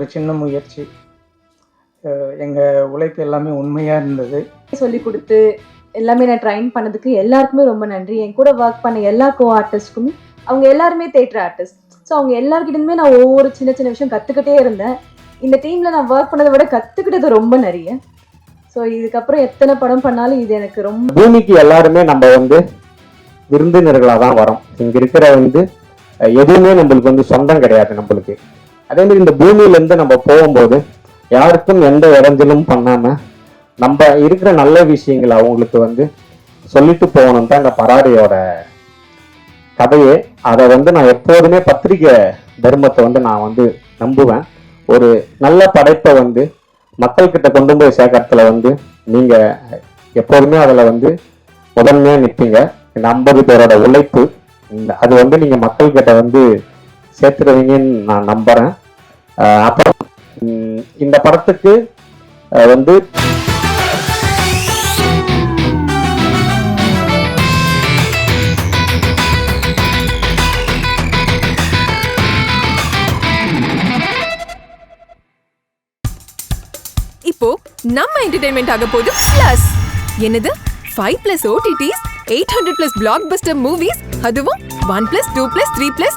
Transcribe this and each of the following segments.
ஒரு சின்ன முயற்சி. எங்கள் உழைப்பு எல்லாமே உண்மையாக இருந்தது. சொல்லி கொடுத்து எல்லாமே நான் ட்ரைன் பண்ணதுக்கு எல்லாருக்குமே ரொம்ப நன்றி. என் கூட ஒர்க் பண்ண எல்லா கோ ஆர்டிஸ்ட்க்குமே அவங்க எல்லாருமே தேட்டர் ஆர்டிஸ்ட் ஸோ அவங்க எல்லாருக்கிட்டுமே நான் ஒவ்வொரு சின்ன சின்ன விஷயம் கற்றுக்கிட்டே இருந்தேன். இந்த டீமில் நான் ஒர்க் பண்ணதை விட கற்றுக்கிட்டது ரொம்ப நிறைய. ஸோ இதுக்கப்புறம் எத்தனை படம் பண்ணாலும் இது எனக்கு ரொம்ப பூமிக்கு எல்லாருமே நம்ம வந்து விருந்தினர்களாக தான் வரோம். இங்க இருக்கிற வந்து எதுவுமே நம்மளுக்கு வந்து சொந்தம் கிடையாது நம்மளுக்கு. அதே மாதிரி இந்த பூமியிலேருந்து நம்ம போகும்போது யாருக்கும் எந்த இடைஞ்சலும் பண்ணாமல் நம்ம இருக்கிற நல்ல விஷயங்களை அவங்களுக்கு வந்து சொல்லிட்டு போகணும் தான் இந்த பராரியோட கதையே. அதை வந்து நான் எப்போதுமே பத்திரிக்கை தர்மத்தை வந்து நான் வந்து நம்புவேன். ஒரு நல்ல படைப்பை வந்து மக்கள்கிட்ட கொண்டு போய் சேர்க்கறதுல வந்து நீங்கள் எப்போதுமே அதில் வந்து முதன்மையாக நிற்பீங்க இந்த ஐம்பது பேரோட உழைப்பு அது வந்து நீங்கள் மக்கள்கிட்ட வந்து சேர்த்துருவீங்கன்னு நான் நம்புறேன். அப்புறம் இந்த படத்துக்கு வந்து இப்போ நம்ம என்டர்டைன்மெண்ட் ஆக போது பிளஸ் என்னது? Five plus OTTs eight hundred plus blockbuster movies அதுவும் one plus two plus three plus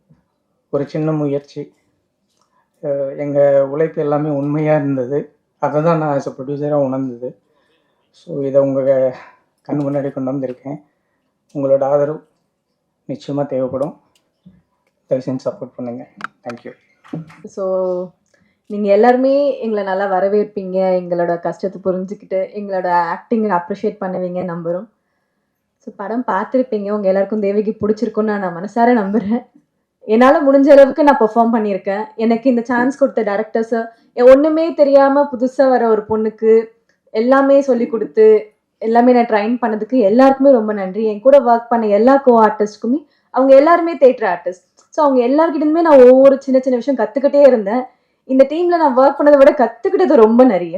ஒரு சின்ன முயற்சி. எங்கள் உழைப்பு எல்லாமே உண்மையாக இருந்தது. அதை தான் நான் ஆஸ் அ ப்ரொடியூசராக உணர்ந்தது. ஸோ இதை உங்கள் கண் முன்னாடி கொண்டு வந்திருக்கேன். உங்களோட ஆதரவு நிச்சயமாக தேவைப்படும். தயவு செஞ்சு சப்போர்ட் பண்ணுங்கள் தேங்க்யூ ஸோ நீங்கள் எல்லாருமே எங்களை நல்லா வரவேற்பீங்க. எங்களோட கஷ்டத்தை புரிஞ்சுக்கிட்டு எங்களோட ஆக்டிங்கை அப்ரிஷியேட் பண்ணுவீங்க நம்புகிறோம் ஸோ படம் பார்த்துருப்பீங்க. உங்கள் எல்லாருக்கும் தேவிக்கு பிடிச்சிருக்குன்னு நான் மனசார நம்புகிறேன் என்னால் முடிஞ்ச அளவுக்கு நான் பெர்ஃபார்ம் பண்ணியிருக்கேன். எனக்கு இந்த சான்ஸ் கொடுத்த டேரக்டர்ஸை ஒன்றுமே தெரியாமல் புதுசாக வர ஒரு பொண்ணுக்கு எல்லாமே சொல்லி கொடுத்து எல்லாமே நான் ட்ரைன் பண்ணதுக்கு எல்லாருக்குமே ரொம்ப நன்றி. என் கூட ஒர்க் பண்ண எல்லா கோ ஆர்டிஸ்ட்க்குமே அவங்க எல்லாருமே தேட்டர் ஆர்டிஸ்ட் ஸோ அவங்க எல்லாருக்கிட்டுமே நான் ஒவ்வொரு சின்ன சின்ன விஷயம் கற்றுக்கிட்டே இருந்தேன். இந்த டீமில் நான் ஒர்க் பண்ணதை விட கற்றுக்கிட்டது ரொம்ப நிறைய.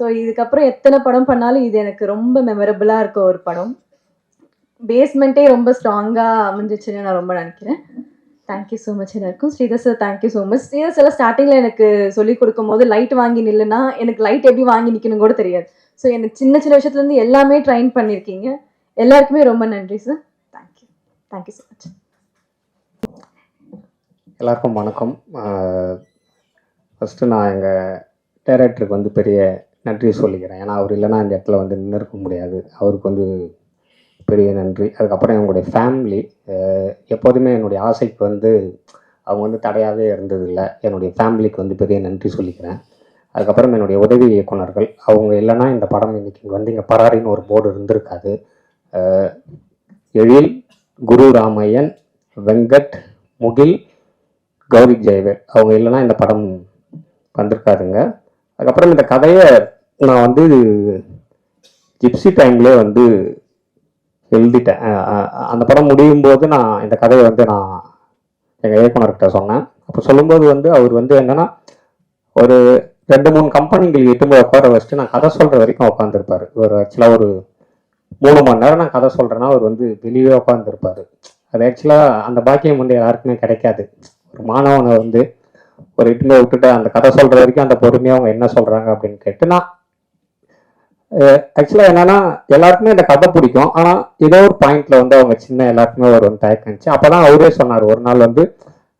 ஸோ இதுக்கப்புறம் எத்தனை படம் பண்ணாலும் இது எனக்கு ரொம்ப மெமரபுளாக இருக்க ஒரு படம். பேஸ்மெண்ட்டே ரொம்ப ஸ்ட்ராங்காக அமைஞ்சிச்சுன்னு நான் ரொம்ப நினைக்கிறேன். தேங்க்யூ ஸோ மச் எல்லாருக்கும். Sridhar sir thank you so much Sridhar sir ஸ்டார்டிங்கில் எனக்கு சொல்லி கொடுக்கும்போது லைட் வாங்கி நில்லுனா எனக்கு லைட் எப்படி வாங்கி நிற்கணும் கூட தெரியாது. ஸோ எனக்கு சின்ன சின்ன விஷயத்துலேருந்து எல்லாமே ட்ரைன் பண்ணியிருக்கீங்க எல்லாருக்குமே ரொம்ப நன்றி sir thank you thank you so much எல்லாருக்கும் வணக்கம். ஃபஸ்ட்டு நான் எங்கள் டேரக்டருக்கு வந்து பெரிய நன்றி சொல்லிக்கிறேன். ஏன்னா அவர் இல்லைன்னா இந்த இடத்துல வந்து நின்று இருக்க முடியாது. அவருக்கு வந்து பெரிய நன்றி. அதுக்கப்புறம் என்னுடைய ஃபேமிலி எப்போதுமே என்னுடைய ஆசைக்கு வந்து அவங்க வந்து தடையாகவே இருந்ததில்லை. என்னுடைய ஃபேமிலிக்கு வந்து பெரிய நன்றி சொல்லிக்கிறேன். அதுக்கப்புறம் என்னுடைய உதவி இயக்குனர்கள் அவங்க இல்லைன்னா இந்த படம் இன்றைக்கி இங்கே வந்து இங்கே பராரின்னு ஒரு போர்டு இருந்திருக்காது. எழில் குரு ராமையன் வெங்கட் முகில் கௌரி ஜெயவேல் அவங்க இல்லைன்னா இந்த படம் வந்திருக்காதுங்க. அதுக்கப்புறம் இந்த கதையை நான் வந்து ஜிப்சி டைம்லேயே வந்து எழுதிட்டேன். அந்த படம் முடியும் போது நான் இந்த கதையை வந்து நான் எங்கள் இயக்குனர்கிட்ட சொன்னேன். அப்போ சொல்லும்போது வந்து அவர் வந்து என்னென்னா ஒரு ரெண்டு மூணு கம்பெனிகள் எட்டு போய் உட்கார வச்சுட்டு நான் கதை சொல்கிற வரைக்கும் உட்காந்துருப்பாரு ஒரு ஆக்சுவலாக ஒரு மூணு மணி நேரம் நான் கதை சொல்கிறேன்னா அவர் வந்து வெளியே உட்காந்துருப்பார் அது ஆக்சுவலாக அந்த பாக்கியம் வந்து எல்லாருக்குமே கிடைக்காது. ஒரு மாணவனை வந்து ஒரு இட்டுமே விட்டுட்டு அந்த கதை சொல்கிற வரைக்கும் அந்த பொறுமையாக அவங்க என்ன சொல்கிறாங்க அப்படின்னு கேட்டு நான் ஆக்சுவலாக என்னன்னா எல்லாருக்குமே இந்த கதை பிடிக்கும். ஆனால் ஏதோ ஒரு பாயிண்ட்ல வந்து அவங்க சின்ன எல்லாருக்குமே ஒரு வந்து தயக்கம் இருந்துச்சு. அப்பதான் அவரே சொன்னார் ஒரு நாள் வந்து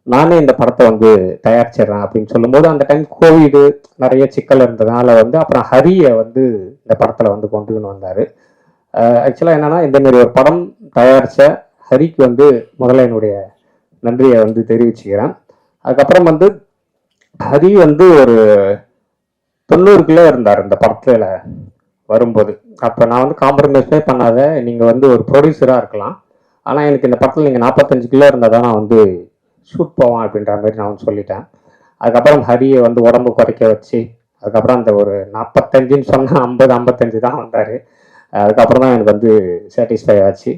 நானே இந்த படத்தை வந்து தயாரிச்சிடுறேன் அப்படின்னு சொல்லும்போது அந்த டைம் கோவிடு நிறைய சிக்கல் இருந்ததுனால வந்து அப்புறம் ஹரியை வந்து இந்த படத்தில் வந்து கொண்டுன்னு வந்தார். ஆக்சுவலாக என்னன்னா இந்த மாதிரி ஒரு படம் தயாரித்த ஹரிக்கு வந்து முதல்ல என்னுடைய நன்றியை வந்து தெரிவிச்சுக்கிறேன். அதுக்கப்புறம் வந்து ஹரி வந்து ஒரு தொண்ணூறு கிலோ இருந்தார் இந்த படத்தில். வரும்போது. அப்போ நான் வந்து காம்ப்ரமைஸே பண்ணாத நீங்கள் வந்து ஒரு ப்ரொடியூசராக இருக்கலாம். ஆனால் எனக்கு இந்த படத்தில் நீங்கள் நாற்பத்தஞ்சு கிலோ இருந்தால் தான் நான் வந்து ஷூட் போவான் அப்படின்ற மாதிரி நான் வந்து சொல்லிட்டேன். அதுக்கப்புறம் ஹரியை வந்து உடம்பு குறைக்க வச்சு அதுக்கப்புறம் அந்த ஒரு நாற்பத்தஞ்சுன்னு சொன்னால் ஐம்பது ஐம்பத்தஞ்சு தான் வந்தார். அதுக்கப்புறம் தான் எனக்கு வந்து சாட்டிஸ்ஃபை ஆச்சு.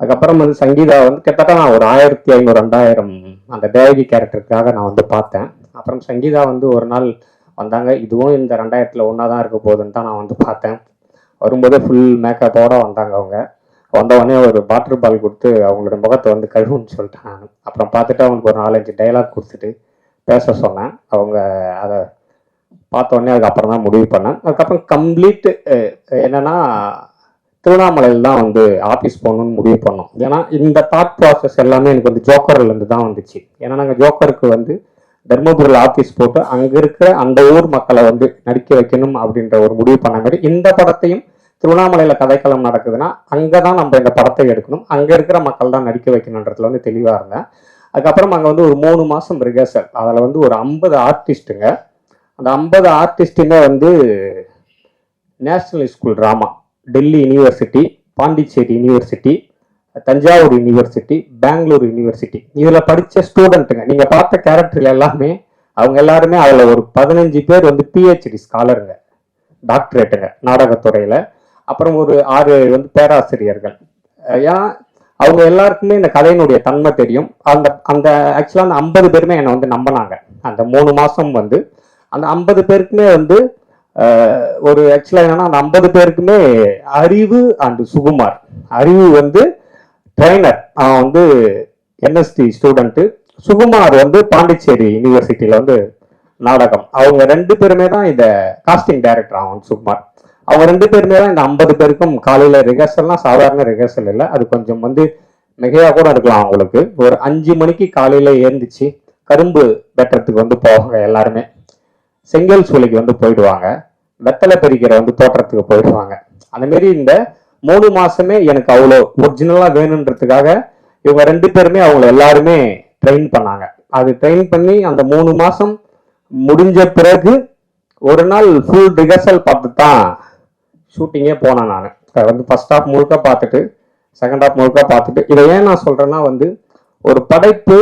அதுக்கப்புறம் வந்து சங்கீதா வந்து கிட்டத்தட்ட நான் ஒரு ஆயிரத்தி ஐநூறு ரெண்டாயிரம் அந்த தேவகி கேரக்டருக்காக நான் வந்து பார்த்தேன். அப்புறம் சங்கீதா வந்து ஒரு நாள் வந்தாங்க இதுவும் இந்த ரெண்டாயிரத்தில் ஒன்றா தான் இருக்க போகுதுன்னு தான் நான் வந்து பார்த்தேன். வரும்போது ஃபுல் மேக்கப்போட வந்தாங்க அவங்க. வந்தவொடனே ஒரு வாட்டர் பால் கொடுத்து அவங்களோட முகத்தை வந்து கழுவுன்னு சொல்லிட்டேன் நான் அப்புறம் பார்த்துட்டு அவங்களுக்கு ஒரு நாலஞ்சு டைலாக் கொடுத்துட்டு பேச சொன்னேன். அவங்க அதை பார்த்தோடனே அதுக்கப்புறம் தான் முடிவு பண்ணேன். அதுக்கப்புறம் கம்ப்ளீட் என்னென்னா திருவண்ணாமலையில் தான் வந்து ஆஃபீஸ் போகணும்னு முடிவு பண்ணோம். ஏன்னா இந்த தாட் ப்ராசஸ் எல்லாமே எனக்கு வந்து ஜோக்கர்லேருந்து தான் வந்துச்சு. ஏன்னா நாங்கள் ஜோக்கருக்கு வந்து தர்மபுரியில் ஆஃபீஸ் போட்டு அங்கே இருக்கிற அந்த ஊர் மக்களை வந்து நடிக்க வைக்கணும் அப்படின்ற ஒரு முடிவு பண்ண மாதிரி இந்த படத்தையும் திருவண்ணாமலையில் கதைக்களம் நடக்குதுன்னா அங்கே தான் நம்ம இந்த படத்தை எடுக்கணும். அங்கே இருக்கிற மக்கள் தான் நடிக்க வைக்கணுன்றதுல வந்து தெளிவாக இருந்தேன். அதுக்கப்புறம் அங்கே வந்து ஒரு மூணு மாதம் ரிஹர்சல் அதில் வந்து ஒரு ஐம்பது ஆர்டிஸ்ட்டுங்க அந்த ஐம்பது ஆர்டிஸ்ட்டுமே வந்து national school drama Delhi university Pondicherry university Thanjavur university Bangalore university இதில் படித்த ஸ்டூடெண்ட்டுங்க நீங்கள் பார்த்த கேரக்டர் எல்லாமே அவங்க எல்லாருமே அதில் ஒரு பதினஞ்சு பேர் வந்து பிஹெச்டி ஸ்காலருங்க டாக்டரேட்டுங்க நாடகத்துறையில். அப்புறம் ஒரு ஆறு ஏழு வந்து பேராசிரியர்கள். ஏன்னா அவங்க எல்லாருக்குமே இந்த கதையினுடைய தன்மை தெரியும். அந்த அந்த ஆக்சுவலாக அந்த ஐம்பது பேருமே என்னை வந்து நம்பினாங்க. அந்த மூணு மாதம் வந்து அந்த ஐம்பது பேருக்குமே வந்து ஒரு ஆக்சுவலாக என்னன்னா அந்த ஐம்பது பேருக்குமே அறிவு அண்டு சுகுமார். அறிவு வந்து ட்ரைனர் அவன் வந்து என்எஸ்டி ஸ்டூடெண்ட்டு சுகுமார் வந்து பாண்டிச்சேரி யூனிவர்சிட்டியில் வந்து நாடகம். அவங்க ரெண்டு பேருமே தான் இதை காஸ்டிங் டைரக்டர் அவன் சுகுமார். அவங்க ரெண்டு பேருமே தான் இந்த ஐம்பது பேருக்கும் காலையில் ரிஹர்சல்லாம் சாதாரண ரிஹர்சல் இல்லை. அது கொஞ்சம் வந்து மிகையாக கூட இருக்கலாம் அவங்களுக்கு. ஒரு அஞ்சு மணிக்கு காலையில் ஏந்திச்சு கரும்பு வெட்டுறதுக்கு வந்து போவாங்க எல்லாருமே. செங்கல் சூளைக்கு வந்து போயிடுவாங்க. வெத்தலை பறிக்கிற வந்து தோற்றத்துக்கு போயிடுவாங்க. அந்தமாரி இந்த மூணு மாசமே எனக்கு அவ்வளோ ஒரிஜினலாக வேணுன்றதுக்காக இவங்க ரெண்டு பேருமே அவங்கள எல்லாருமே ட்ரெயின் பண்ணாங்க. அது ட்ரெயின் பண்ணி அந்த மூணு மாதம் முடிஞ்ச பிறகு ஒரு நாள் ஃபுல் ரிஹர்சல் பார்த்து தான் ஷூட்டிங்கே போனேன் நான். வந்து ஃபஸ்ட் ஹாஃப் முழுக்க பார்த்துட்டு செகண்ட் ஹாஃப் முழுக்க பார்த்துட்டு இதை ஏன் நான் சொல்கிறேன்னா வந்து ஒரு படைப்பு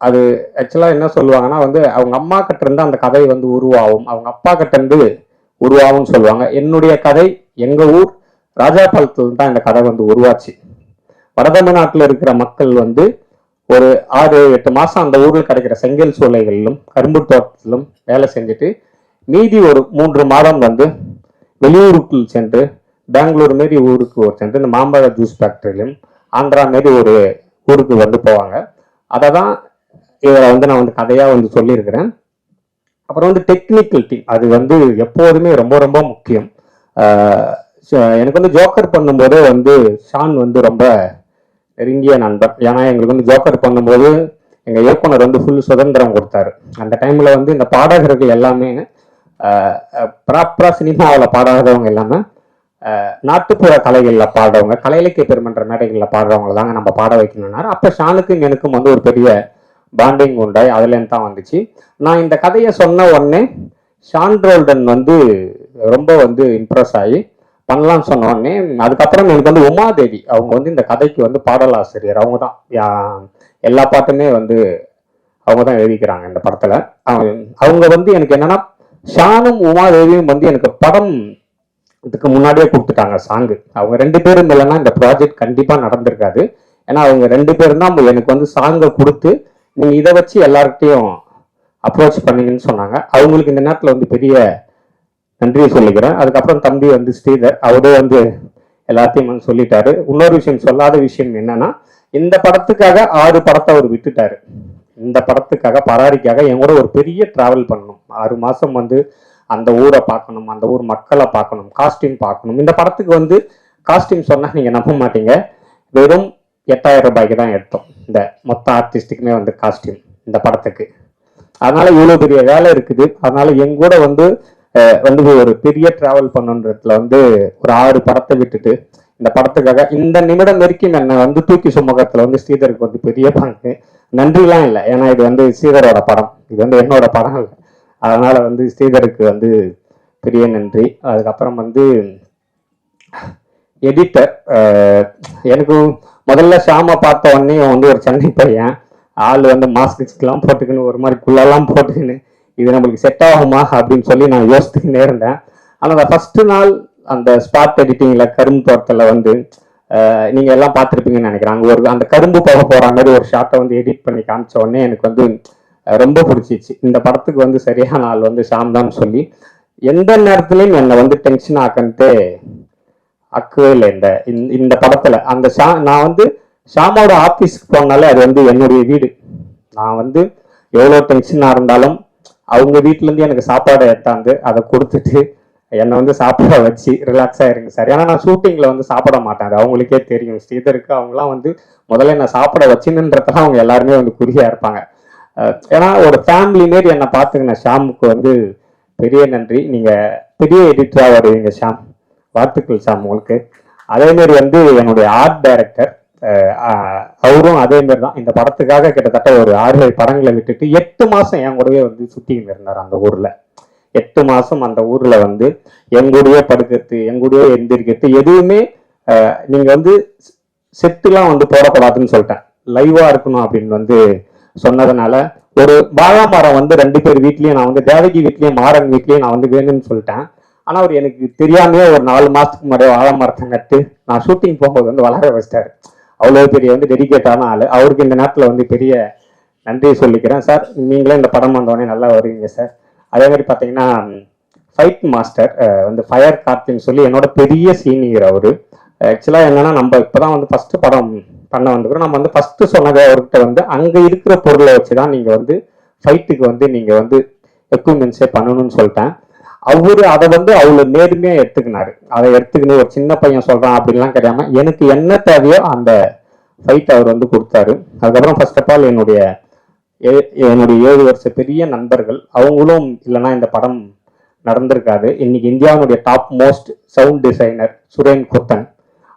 அது ஆக்சுவலாக என்ன சொல்லுவாங்கன்னா வந்து அவங்க அம்மா கிட்டேருந்து அந்த கதை வந்து உருவாகும். அவங்க அப்பா கிட்டேருந்து உருவாகும்னு சொல்லுவாங்க. என்னுடைய கதை எங்கள் ஊர் ராஜாபாலத்தில் தான் இந்த கதை வந்து உருவாச்சு. வடதமிழ்நாட்டில் இருக்கிற மக்கள் வந்து ஒரு ஆறு எட்டு மாதம் அந்த ஊரில் கிடைக்கிற செங்கல் சூளைகளிலும் கரும்பு தோட்டத்திலும் வேலை செஞ்சுட்டு மீதி ஒரு மூன்று மாதம் வந்து வெளியூருக்குள் சென்று பெங்களூர் மாரி ஊருக்கு ஒரு சென்று இந்த மாம்பழ ஜூஸ் ஃபேக்டரியிலும் ஆந்திரா மாரி ஒரு ஊருக்கு வந்து போவாங்க. அதை தான் இதில் வந்து நான் வந்து கதையாக வந்து சொல்லியிருக்கிறேன். அப்புறம் வந்து டெக்னிக்கல் டீம் அது வந்து எப்போதுமே ரொம்ப ரொம்ப முக்கியம். எனக்கு வந்து ஜோக்கர் பண்ணும்போதே வந்து ஷான் வந்து ரொம்ப நெருங்கிய நண்பர். ஏன்னா எங்களுக்கு வந்து ஜோக்கர் பண்ணும்போது எங்கள் இயக்குனர் வந்து ஃபுல் சுதந்திரம் கொடுத்தாரு. அந்த டைமில் வந்து இந்த பாடகர்கள் எல்லாமே ப்ராப்பராக சினிமாவில் பாடாதவங்க எல்லாமே நாட்டுப்புற கலைகளில் பாடுறவங்க கலை இலக்கிய பெருமன்ற மேடைகளில் பாடுறவங்க தாங்க நம்ம பாட வைக்கணும்னாரு. அப்போ ஷானுக்கும் எனக்கும் வந்து ஒரு பெரிய பாண்டிங் உண்டாய் அதுலேருந்து தான் வந்துச்சு. நான் இந்த கதையை சொன்ன உடனே ஷான் ரோல்டன் வந்து ரொம்ப வந்து இம்ப்ரெஸ் ஆகி பண்ணலாம்னு சொன்ன உடனே அதுக்கப்புறம் எனக்கு வந்து உமாதேவி அவங்க வந்து இந்த கதைக்கு வந்து பாடலாசிரியர். அவங்க தான் எல்லா பாட்டுமே வந்து அவங்க தான் எழுதிக்கிறாங்க இந்த படத்தில். அவங்க- அவங்க வந்து எனக்கு என்னன்னா ஷானும் உமாதேவியும் வந்து எனக்கு படம் இதுக்கு முன்னாடியே கொடுத்துட்டாங்க சாங்கு அவங்க ரெண்டு பேரும் இல்லைன்னா இந்த ப்ராஜெக்ட் கண்டிப்பாக நடந்திருக்காது. ஏன்னா அவங்க ரெண்டு பேரும் தான் எனக்கு வந்து சாங்கை கொடுத்து நீங்கள் இதை வச்சு எல்லார்கிட்டையும் அப்ரோச் பண்ணீங்கன்னு சொன்னாங்க. அவங்களுக்கு இந்த நேரத்தில் வந்து பெரிய நன்றியை சொல்லிக்கிறேன். அதுக்கப்புறம் தம்பி வந்து ஸ்ரீதர் அவரே வந்து எல்லாத்தையும் வந்து சொல்லிட்டாரு. இன்னொரு விஷயம் சொல்லாத விஷயம் என்னன்னா இந்த படத்துக்காக ஆறு படத்தை அவர் விட்டுட்டாரு. இந்த படத்துக்காக பராரிக்காக என் கூட ஒரு பெரிய ட்ராவல் பண்ணணும். ஆறு மாதம் வந்து அந்த ஊரை பார்க்கணும் அந்த ஊர் மக்களை பார்க்கணும் காஸ்டியூம் பார்க்கணும். இந்த படத்துக்கு வந்து காஸ்டியூம் சொன்னால் நீங்கள் நம்ப மாட்டீங்க. வெறும் எட்டாயிரம் ரூபாய்க்கு தான் எடுத்தோம். இந்த மொத்த ஆர்டிஸ்ட்டுக்குமே வந்து காஸ்டியூம் இந்த படத்துக்கு. அதனால இவ்வளோ பெரிய வேலை இருக்குது. அதனால எங்கூட வந்து வந்து ஒரு பெரிய ட்ராவல் பண்ணுன்றதுல வந்து ஒரு ஆறு படத்தை விட்டுட்டு இந்த படத்துக்காக இந்த நிமிடம் வரைக்கும் என்னை வந்து தூக்கி சுமகத்தில் வந்து ஸ்ரீதருக்கு வந்து பெரிய பங்கு. நன்றிலாம் இல்லை. ஏன்னா இது வந்து ஸ்ரீதரோட படம். இது வந்து என்னோட படம் இல்லை. அதனால் வந்து ஸ்ரீதருக்கு வந்து பெரிய நன்றி. அதுக்கப்புறம் வந்து எடிட்டர் எனக்கு முதல்ல ஷாமை பார்த்த உடனே வந்து ஒரு சென்னை பையன். ஆள் வந்து மாஸ்க்லாம் போட்டுக்கின்னு ஒரு மாதிரி குள்ளெல்லாம் போட்டுக்கின்னு இது நம்மளுக்கு செட் ஆகுமா அப்படின்னு சொல்லி நான் யோசித்துக்கிட்டே இருந்தேன். ஆனால் அந்த ஃபர்ஸ்ட் நாள் அந்த ஸ்பாட் எடிட்டிங்கில் கரும்பு தோட்டத்தில் வந்து நீங்கள் எல்லாம் பார்த்துருப்பீங்கன்னு நினைக்கிறேன். அங்கே ஒரு அந்த கரும்பு போக போகிற மாதிரி ஒரு ஷாட்டை வந்து எடிட் பண்ணி காமிச்ச உடனே எனக்கு வந்து ரொம்ப பிடிச்சிச்சு. இந்த படத்துக்கு வந்து சரியான ஆள் வந்து ஷாம் தான் சொல்லி எந்த நேரத்துலையும் என்னை வந்து டென்ஷன் ஆக்கன்ட்டு அக்கவே இல்லை. இந்த இந்த- இந்த அந்த ஷா நான் வந்து ஷாமோட ஆஃபீஸ்க்கு போனாலே அது வந்து என்னுடைய வீடு. நான் வந்து எவ்வளோ டென்ஷனாக இருந்தாலும் அவங்க வீட்டிலேருந்து எனக்கு சாப்பாடை எடுத்தாந்து அதை கொடுத்துட்டு என்னை வந்து சாப்பிட வச்சு ரிலாக்ஸாக இருங்க சார் ஏன்னா நான் ஷூட்டிங்கில் வந்து சாப்பிட மாட்டேன். அது அவங்களுக்கே தெரியும். ஸ்ரீதருக்கு அவங்களாம் வந்து முதல்ல என்னை சாப்பிட வச்சுன்னுன்றதெல்லாம் அவங்க எல்லாருமே வந்து குறியாக இருப்பாங்க. ஏன்னா ஒரு ஃபேமிலி மாரி என்னை பார்த்துக்கின ஷாமுக்கு வந்து பெரிய நன்றி. நீங்கள் பெரிய எடிட்டராக வருவீங்க ஷாம். வாழ்த்துக்கள் ஷாம் உங்களுக்கு. அதேமாரி வந்து என்னுடைய ஆர்ட் டைரக்டர் அவரும் அதேமாரி தான். இந்த படத்துக்காக கிட்டத்தட்ட ஒரு ஆறு படங்களை விட்டுட்டு எட்டு மாதம் என் கூடவே வந்து சுற்றிக்கிட்டு இருந்தார் அந்த ஊரில். எட்டு மாதம் அந்த ஊரில் வந்து எங்கூடயே படுக்கிறது எங்கூடயே எந்திரிக்கிறது எதுவுமே நீங்கள் வந்து செத்துலாம் வந்து போடக்கூடாதுன்னு சொல்லிட்டேன். லைவாக இருக்கணும் அப்படின்னு வந்து சொன்னதுனால ஒரு வாழை மரம் வந்து ரெண்டு பேர் வீட்லேயும் நான் வந்து தேவகி வீட்லேயும் மாறன் வீட்லேயும் நான் வந்து வேணும்னு சொல்லிட்டேன். ஆனால் அவர் எனக்கு தெரியாமையே ஒரு நாலு மாதத்துக்கு முன்னாடி வாழை மரத்தை நட்டு நான் ஷூட்டிங் போகும்போது வந்து வளர வச்சிட்டாரு. அவ்வளோ பெரிய வந்து டெடிக்கேட்டான ஆள். அவருக்கு இந்த நேரத்தில் வந்து பெரிய நன்றியை சொல்லிக்கிறேன் சார். நீங்களே இந்த படம் வந்தோடனே நல்லா வருவீங்க சார். அதே மாதிரி பார்த்தீங்கன்னா ஃபைட் மாஸ்டர் வந்து ஃபயர் கார்த்தின்னு சொல்லி என்னோட பெரிய சீனியர் அவர். ஆக்சுவலாக என்னென்னா நம்ம இப்போ தான் வந்து ஃபஸ்ட்டு படம் பண்ண வந்துக்கிறோம் நம்ம வந்து ஃபஸ்ட்டு சொன்னதை அவர்கிட்ட வந்து அங்கே இருக்கிற பொருளை வச்சு தான் நீங்கள் வந்து ஃபைட்டுக்கு வந்து நீங்கள் வந்து எக்யூப்மெண்ட்ஸே பண்ணணும்னு சொல்லிட்டேன். அவரு அதை வந்து அவ்வளோ நேர்மையாக எடுத்துக்கினாரு. அதை எடுத்துக்கின்னு ஒரு சின்ன பையன் சொல்கிறான் அப்படின்லாம் கிடையாம எனக்கு என்ன தேவையோ அந்த ஃபைட் அவர் வந்து கொடுத்தாரு. அதுக்கப்புறம் ஃபர்ஸ்ட் ஆஃப் ஆல் என்னுடைய என்னுடைய ஏழு வருஷ பெரிய நண்பர்கள் அவங்களும் இல்லைன்னா இந்த படம் நடந்திருக்காது. இன்னைக்கு இந்தியாவுடைய top most sound designer Suren Kuttan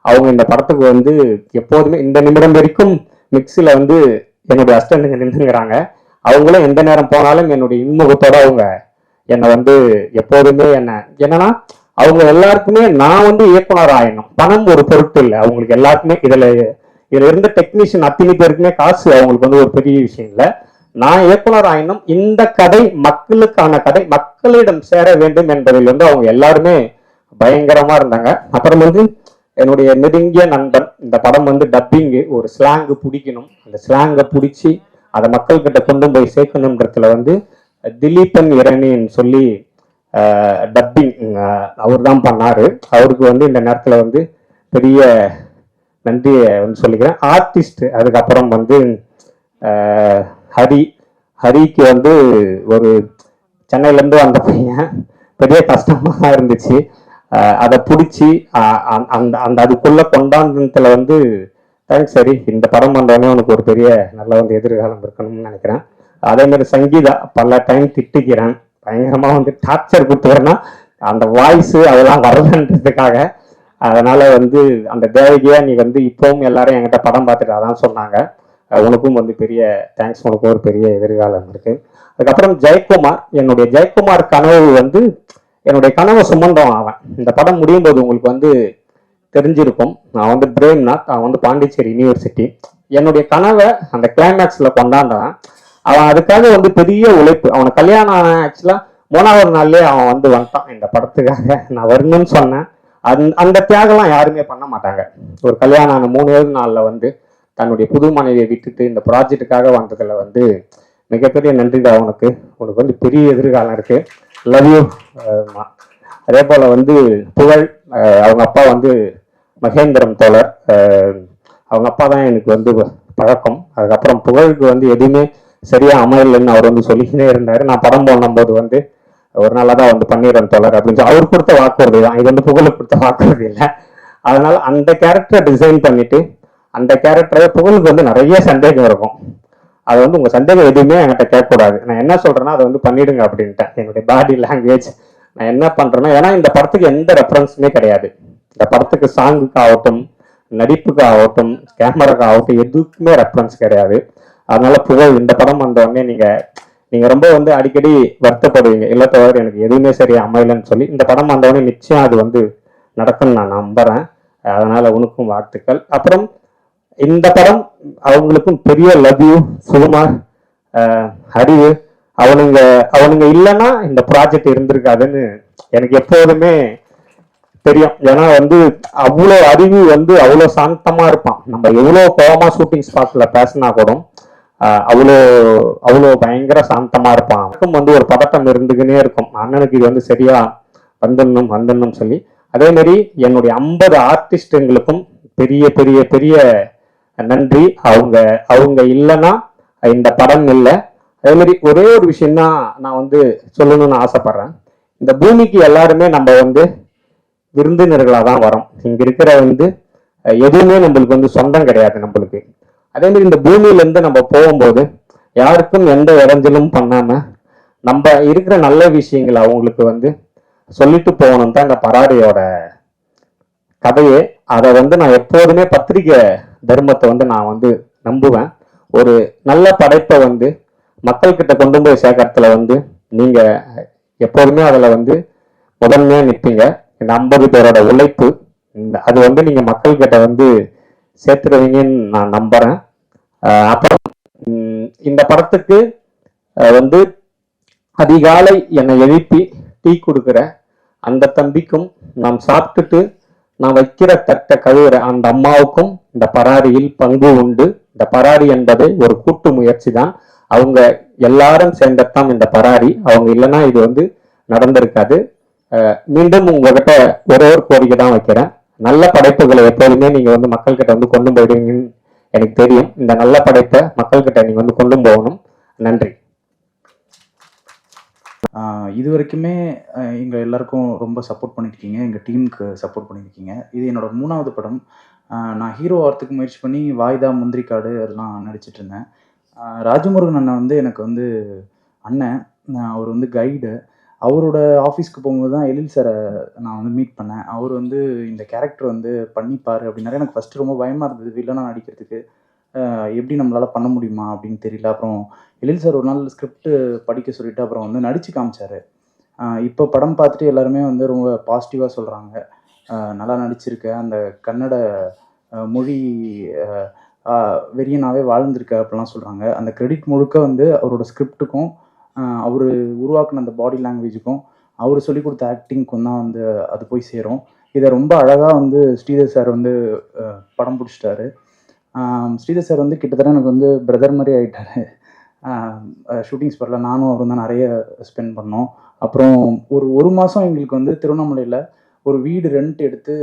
அவங்க இந்த படத்துக்கு வந்து எப்போதுமே இந்த நிமிடம் வரைக்கும் மிக்சியில் வந்து என்னுடைய அஸ்டண்டுங்க நின்றுங்கிறாங்க அவங்களும் எந்த நேரம் போனாலும் என்னுடைய இன்முகத்தோடு அவங்க என்னை வந்து எப்போதுமே என்ன என்னன்னா அவங்க எல்லாருக்குமே நான் வந்து இயக்குனர் ஆயிடணும். பணம் ஒரு பொருட்டு இல்லை. அவங்களுக்கு எல்லாருக்குமே இதில் இதில் இருந்த டெக்னீஷியன் அத்தனை பேருக்குமே காசு அவங்களுக்கு வந்து ஒரு பெரிய விஷயம் இல்லை. நான் இயக்குனர் ஆயினும் இந்த கதை மக்களுக்கான கதை மக்களிடம் சேர வேண்டும் என்பதில் வந்து அவங்க எல்லாருமே பயங்கரமா இருந்தாங்க. அப்புறம் வந்து என்னுடைய நெருங்கிய நண்பன் இந்த படம் வந்து டப்பிங்கு ஒரு ஸ்லாங்கு பிடிக்கணும். அந்த ஸ்லாங்கை பிடிச்சி அதை மக்கள்கிட்ட கொண்டு போய் சேர்க்கணுன்றதுல வந்து திலீபன் இரணின்னு சொல்லி டப்பிங் அவர் தான் பண்ணாரு. அவருக்கு வந்து இந்த நேரத்தில் வந்து பெரிய நன்றியை வந்து சொல்லிக்கிறேன். ஆர்டிஸ்ட் அதுக்கப்புறம் வந்து ஹரி ஹரிக்கு வந்து ஒரு சென்னையிலேருந்து வந்த பையன். பெரிய கஷ்டமாக இருந்துச்சு. அதை பிடிச்சி அந்த அந்த அதுக்குள்ள கொண்டாந்ததுல வந்து தேங்க்ஸ் சரி இந்த படம் வந்தோடனே உனக்கு ஒரு பெரிய நல்ல வந்து எதிர்காலம் இருக்கணும்னு நினைக்கிறேன். அதே மாதிரி சங்கீதா பல டைம் திட்டிக்கிறேன் பயங்கரமாக வந்து டார்ச்சர் கொடுத்துக்கிறேன்னா அந்த வாய்ஸு அதெல்லாம் வரலன்றதுக்காக அதனால் வந்து அந்த தேவகியாக நீ வந்து இப்போவும் எல்லாரும் என்கிட்ட படம் பார்த்துட்டு அதான் சொன்னாங்க. உனக்கும் வந்து பெரிய தேங்க்ஸ் உனக்கும் ஒரு பெரிய எதிர்காலம் இருக்கு. அதுக்கப்புறம் ஜெயக்குமார் என்னுடைய ஜெயக்குமார் கனவு வந்து என்னுடைய கனவை சுமந்தவன் அவன். இந்த படம் முடியும் போது உங்களுக்கு வந்து தெரிஞ்சிருக்கும். நான் வந்து பிரேம்நாத் அவன் வந்து பாண்டிச்சேரி யூனிவர்சிட்டி என்னுடைய கனவை அந்த கிளைமேக்ஸில் கொண்டாண்டான் அவன் அதுக்காக வந்து பெரிய உழைப்பு. அவனை கல்யாணம் ஆக்சுவலாக மூணாவது நாள்லயே அவன் வந்து வந்துட்டான் இந்த படத்துக்காக. நான் வரணும்னு சொன்னேன். அந் அந்த தியாகம்லாம் யாருமே பண்ண மாட்டாங்க. ஒரு கல்யாணம் ஆன மூணாவது நாளில் வந்து தன்னுடைய புது மனைவியை விட்டுட்டு இந்த ப்ராஜெக்ட்டுக்காக வந்ததில் வந்து மிகப்பெரிய நன்றிடா உனக்கு. உனக்கு வந்து பெரிய எதிர்காலம் இருக்கு. லவ் யூ அதே போல் வந்து புகழ் அவங்க அப்பா வந்து மகேந்திரம் தோழர். அவங்க அப்பா தான் எனக்கு வந்து பழக்கம். அதுக்கப்புறம் புகழுக்கு வந்து எதுவுமே சரியாக அமையலைன்னு அவர் வந்து சொல்லிக்கிட்டே இருந்தார். நான் படம் போடும்போது வந்து ஒரு நாளாக தான் வந்து பன்னீரன் தோழர் அப்படின்னு சொல்லி அவர் கொடுத்த வாக்குறுதி தான். இது வந்து புகழை கொடுத்த வாக்குறுதி இல்லை. அதனால் அந்த கேரக்டரை டிசைன் பண்ணிவிட்டு அந்த கேரக்டரை புகழுக்கு வந்து நிறைய சந்தேகம் இருக்கும். அது வந்து உங்கள் சந்தேகம் எதுவுமே என்கிட்ட கேட்கக்கூடாது. நான் என்ன சொல்கிறேன்னா அதை வந்து பண்ணிடுங்க அப்படின்ட்டேன். என்னுடைய பாடி லாங்குவேஜ் நான் என்ன பண்ணுறேன்னா ஏன்னா இந்த படத்துக்கு எந்த ரெஃபரன்ஸுமே கிடையாது. இந்த படத்துக்கு சாங்குக்கு ஆகட்டும் நடிப்புக்கு ஆகட்டும் கேமராக்கு ஆகட்டும் எதுக்குமே ரெஃபரன்ஸ் கிடையாது. அதனால புகழ் இந்த படம் வந்தவொடனே நீங்கள் நீங்கள் ரொம்ப வந்து அடிக்கடி வருத்தப்படுவீங்க. இல்லை தவிர எனக்கு எதுவுமே சரியா அமையலன்னு சொல்லி. இந்த படம் வந்தவொடனே நிச்சயம் அது வந்து நடக்கும்னு நான் நம்புறேன். அதனால் உனக்கும் வாழ்த்துக்கள். அப்புறம் இந்த படம் அவங்களுக்கும் பெரிய லவ்யூ சுகுமார் அவனுங்க அவனுங்க இல்லைன்னா இந்த ப்ராஜெக்ட் இருந்திருக்காதுன்னு எனக்கு எப்போதுமே தெரியும். ஏன்னா வந்து அவ்வளோ அறிவு வந்து அவ்வளோ சாந்தமாக இருப்பான். நம்ம எவ்வளோ கோபமாக ஷூட்டிங் ஸ்பாட்டில் பேசினா கூட அவ்வளோ அவ்வளோ பயங்கர சாந்தமாக இருப்பான். அவனுக்கும் வந்து ஒரு பதட்டம் இருந்துக்கினே இருக்கும். அண்ணனுக்கு இது வந்து சரியா வந்துடணும் வந்துடணும் சொல்லி. அதே மாதிரி என்னுடைய ஐம்பது ஆர்டிஸ்ட்டுங்களுக்கும் பெரிய பெரிய பெரிய நன்றி. அவங்க அவங்க இல்லைன்னா இந்த படம் இல்லை. அதே மாதிரி ஒரே ஒரு விஷயம்தான் நான் வந்து சொல்லணும்னு ஆசைப்பட்றேன். இந்த பூமிக்கு எல்லாருமே நம்ம வந்து விருந்தினர்களாக தான் வரோம். இங்கே இருக்கிற வந்து எதுவுமே நம்மளுக்கு வந்து சொந்தம் கிடையாது நம்மளுக்கு. அதே மாதிரி இந்த பூமியிலேருந்து நம்ம போகும்போது யாருக்கும் எந்த இடைஞ்சலும் பண்ணாமல் நம்ம இருக்கிற நல்ல விஷயங்களை அவங்களுக்கு வந்து சொல்லிட்டு போகணும் தான் இந்த பராரியோட கதையே. அதை வந்து நான் எப்போதுமே பத்திரிக்கை தர்மத்தை வந்து நான் வந்து நம்புவேன். ஒரு நல்ல படைப்பை வந்து மக்கள்கிட்ட கொண்டு போய் சேர்க்கறதுல வந்து நீங்கள் எப்போதுமே அதில் வந்து முதன்மையாக நிற்பீங்க இந்த ஐம்பது பேரோட உழைப்பு இந்த அது வந்து நீங்கள் மக்கள்கிட்ட வந்து சேர்த்துருவீங்கன்னு நான் நம்புறேன். அப்புறம் இந்த படத்துக்கு வந்து அதிகாலை என்னை எழுப்பி டீ கொடுக்குற அந்த தம்பிக்கும் நாம் சாப்பிட்டுட்டு நான் வைக்கிற தட்டை கழுவுற அந்த அம்மாவுக்கும் இந்த பராரியில் பங்கு உண்டு. இந்த பராரி என்பது ஒரு கூட்டு முயற்சி தான். அவங்க எல்லாரும் சேர்ந்தத்தான் இந்த பராரி. அவங்க இல்லைன்னா இது வந்து நடந்திருக்காது. மீண்டும் உங்ககிட்ட ஒரே ஒரு கோரிக்கை தான் வைக்கிறேன். நல்ல படைப்புகளை எப்போதுமே நீங்க வந்து மக்கள்கிட்ட வந்து கொண்டு போயிடுவீங்கன்னு எனக்கு தெரியும். இந்த நல்ல படைப்பை மக்கள்கிட்ட நீங்க வந்து கொண்டு போகணும். நன்றி. இது வரைக்குமே எங்கள் எல்லாருக்கும் ரொம்ப சப்போர்ட் பண்ணியிருக்கீங்க எங்கள் டீமுக்கு சப்போர்ட் பண்ணியிருக்கீங்க இது என்னோடய மூணாவது படம். நான் ஹீரோ ஆகிறதுக்கு முயற்சி பண்ணி வாய்தா முந்திரி காடு அதெல்லாம் நடிச்சிட்டு இருந்தேன். ராஜமுருகன் அண்ணன் வந்து எனக்கு வந்து அண்ணன். நான் அவர் வந்து கைடு அவரோட ஆஃபீஸ்க்கு போகும்போது தான் எழில் சாரை நான் வந்து மீட் பண்ணேன். அவர் வந்து இந்த கேரக்டர் வந்து பண்ணிப்பார் அப்படின்னாரு. எனக்கு ஃபஸ்ட்டு ரொம்ப பயமாக இருந்தது. வில்லனாக நடிக்கிறதுக்கு. எப்படி நம்மளால் பண்ண முடியுமா அப்படின்னு தெரியல. அப்புறம் எழில் சார் ஒரு நாள் ஸ்கிரிப்ட் படிக்க சொல்லிட்டு அப்புறம் வந்து நடித்து காமிச்சாரு. இப்போ படம் பார்த்துட்டு எல்லாருமே வந்து ரொம்ப பாசிட்டிவாக சொல்கிறாங்க நல்லா நடிச்சிருக்க. அந்த கன்னட மொழி வெறியனாகவே வெறியனாவே வாழ்ந்திருக்க அப்படிலாம் சொல்கிறாங்க அந்த கிரெடிட் முழுக்க வந்து அவரோட ஸ்கிரிப்டுக்கும் அவர் உருவாக்குன அந்த பாடி லாங்குவேஜுக்கும் அவர் சொல்லிக் கொடுத்த ஆக்டிங்க்கும் தான் வந்து அது போய் சேரும். இதை ரொம்ப அழகாக வந்து ஸ்ரீதர் சார் வந்து படம் பிடிச்சிட்டாரு. ஸ்ரீதர் சார் வந்து கிட்டத்தட்ட எனக்கு வந்து பிரதர் மாதிரி ஆகிட்டாரு ஷூட்டிங் ஸ்பாட்டில் நானும் அவரும் தான் நிறைய ஸ்பெண்ட் பண்ணோம். அப்புறம் ஒரு ஒரு மாதம் எங்களுக்கு வந்து திருவண்ணாமலையில் ஒரு வீடு ரெண்ட் எடுத்து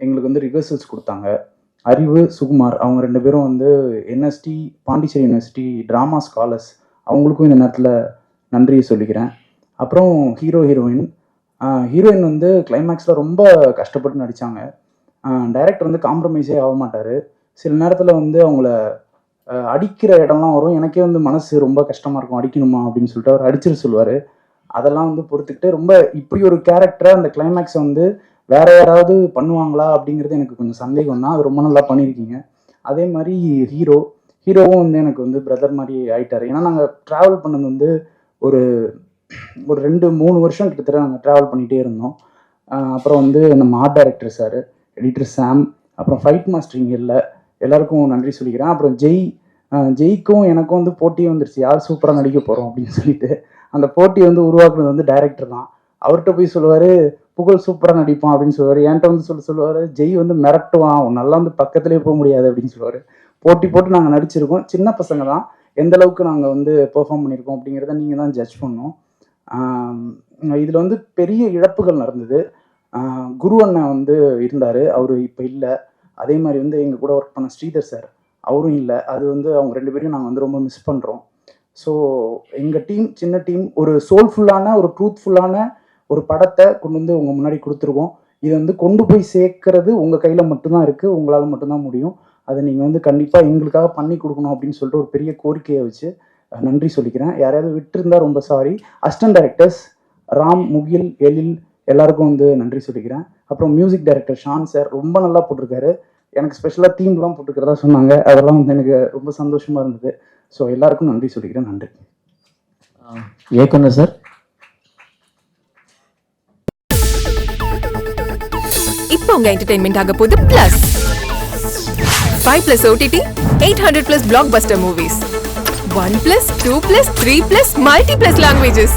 எங்களுக்கு வந்து ரிஹர்சல்ஸ் கொடுத்தாங்க. அறிவு சுகுமார் அவங்க ரெண்டு பேரும் வந்து NSD Pondicherry university drama scholars அவங்களுக்கும் இந்த நேரத்தில் நன்றியை சொல்லிக்கிறேன். அப்புறம் ஹீரோ ஹீரோயின் ஹீரோயின் வந்து கிளைமேக்ஸில் ரொம்ப கஷ்டப்பட்டு நடித்தாங்க டைரக்டர் வந்து காம்ப்ரமைஸே ஆக மாட்டார் சில நேரத்தில் வந்து அவங்கள அடிக்கிற இடம்லாம் வரும். எனக்கே வந்து மனசு ரொம்ப கஷ்டமாக இருக்கும். அடிக்கணுமா அப்படின்னு சொல்லிட்டு அவர் அடிச்சிட சொல்லுவார். அதெல்லாம் வந்து பொறுத்துக்கிட்டு ரொம்ப இப்படி ஒரு கேரக்டரை அந்த கிளைமேக்ஸை வந்து வேற யாராவது பண்ணுவாங்களா அப்படிங்கிறது எனக்கு கொஞ்சம் சந்தேகம் தான். அது ரொம்ப நல்லா பண்ணியிருக்கீங்க. அதே மாதிரி ஹீரோ ஹீரோவும் வந்து எனக்கு வந்து பிரதர் மாதிரி ஆயிட்டாரு. ஏன்னா நாங்கள் ட்ராவல் பண்ணது வந்து ஒரு ஒரு ரெண்டு மூணு வருஷம் கிட்டத்தட்ட நாங்கள் ட்ராவல் பண்ணிகிட்டே இருந்தோம். அப்புறம் வந்து நம்ம art director sir editor Sam அப்புறம் ஃபைட் மாஸ்டரிங் இல்லை. எல்லாருக்கும் நன்றி சொல்லிக்கிறேன். அப்புறம் ஜெய் ஜெய்க்கும் எனக்கும் வந்து போட்டியே வந்துருச்சு. யார் சூப்பராக நடிக்க போகிறோம் அப்படின்னு சொல்லிட்டு. அந்த போட்டி வந்து உருவாக்குனது வந்து டைரக்டர் தான். அவர்கிட்ட போய் சொல்லுவார் புகழ் சூப்பராக நடிப்பான் அப்படின்னு சொல்லுவார். என்கிட்ட வந்து சொல்ல சொல்லுவார் ஜெய் வந்து மிரட்டுவான். அவன் நல்லா வந்து பக்கத்துலேயே போக முடியாது அப்படின்னு சொல்லுவார். போட்டி போட்டு நாங்கள் நடிச்சிருக்கோம். சின்ன பசங்க தான். எந்த அளவுக்கு நாங்கள் வந்து பெர்ஃபார்ம் பண்ணியிருக்கோம் அப்படிங்கிறத நீங்கள் தான் ஜட்ஜ் பண்ணோம் இதில் வந்து பெரிய இழப்புகள் நடந்தது. குரு அண்ணன் வந்து இருந்தார். அவர் இப்போ இல்லை. அதே மாதிரி வந்து எங்கள் கூட ஒர்க் பண்ண ஸ்ரீதர் சார் அவரும் இல்லை. அது வந்து அவங்க ரெண்டு பேரையும் நாங்கள் வந்து ரொம்ப மிஸ் பண்ணுறோம் ஸோ எங்கள் டீம் சின்ன டீம் ஒரு சோல்ஃபுல்லான ஒரு ட்ரூத்ஃபுல்லான ஒரு படத்தை கொண்டு வந்து உங்கள் முன்னாடி கொடுத்துருக்கோம் இதை வந்து கொண்டு போய் சேர்க்கறது உங்கள் கையில் மட்டும்தான் இருக்குது உங்களால் மட்டும்தான் முடியும். அதை நீங்கள் வந்து கண்டிப்பாக எங்களுக்காக பண்ணி கொடுக்கணும் அப்படின்னு சொல்லிட்டு ஒரு பெரிய கோரிக்கையை வச்சு நன்றி சொல்லிக்கிறேன். யாரையாவது விட்டுருந்தா ரொம்ப sorry assistant directors Ram Mugil Ezhil எல்லாருக்கும் வந்து நன்றி சொல்லிக்கிறேன். அப்புறம் மியூசிக் டைரக்டர் ஷான் சார் ரொம்ப நல்லா போட்டிருக்காரு. எனக்கு ஸ்பெஷலாக தீம்லாம் போட்டுக்கிறதா சொன்னாங்க. அதெல்லாம் வந்து எனக்கு ரொம்ப சந்தோஷமாக இருந்தது. ஸோ எல்லாருக்கும் நன்றி சொல்லிக்கிறேன். நன்றி. இயக்குனர் சார்? இப்போ உங்க என்டர்டைன்மெண்ட் ஆக போகுது plus five plus OTT eight hundred plus blockbuster movies one plus two plus three plus multi plus languages